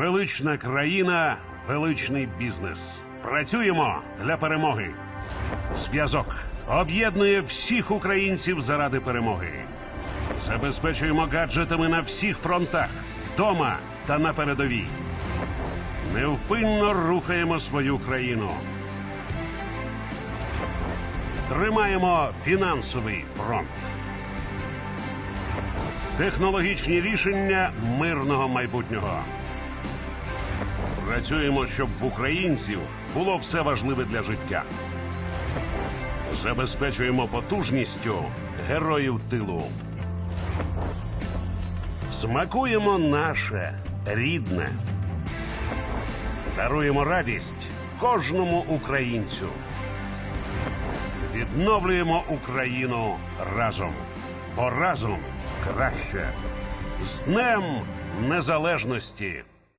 Велична країна, величний бізнес. Працюємо для перемоги. Зв'язок об'єднує всіх українців заради перемоги. Забезпечуємо гаджетами на всіх фронтах, вдома та на передовій. Невпинно рухаємо свою країну. Тримаємо фінансовий фронт. Технологічні рішення мирного майбутнього. Працюємо, щоб в українців було все важливе для життя. Забезпечуємо потужністю героїв тилу. Смакуємо наше рідне. Даруємо радість кожному українцю. Відновлюємо Україну разом, бо разом краще. З Днем Незалежності!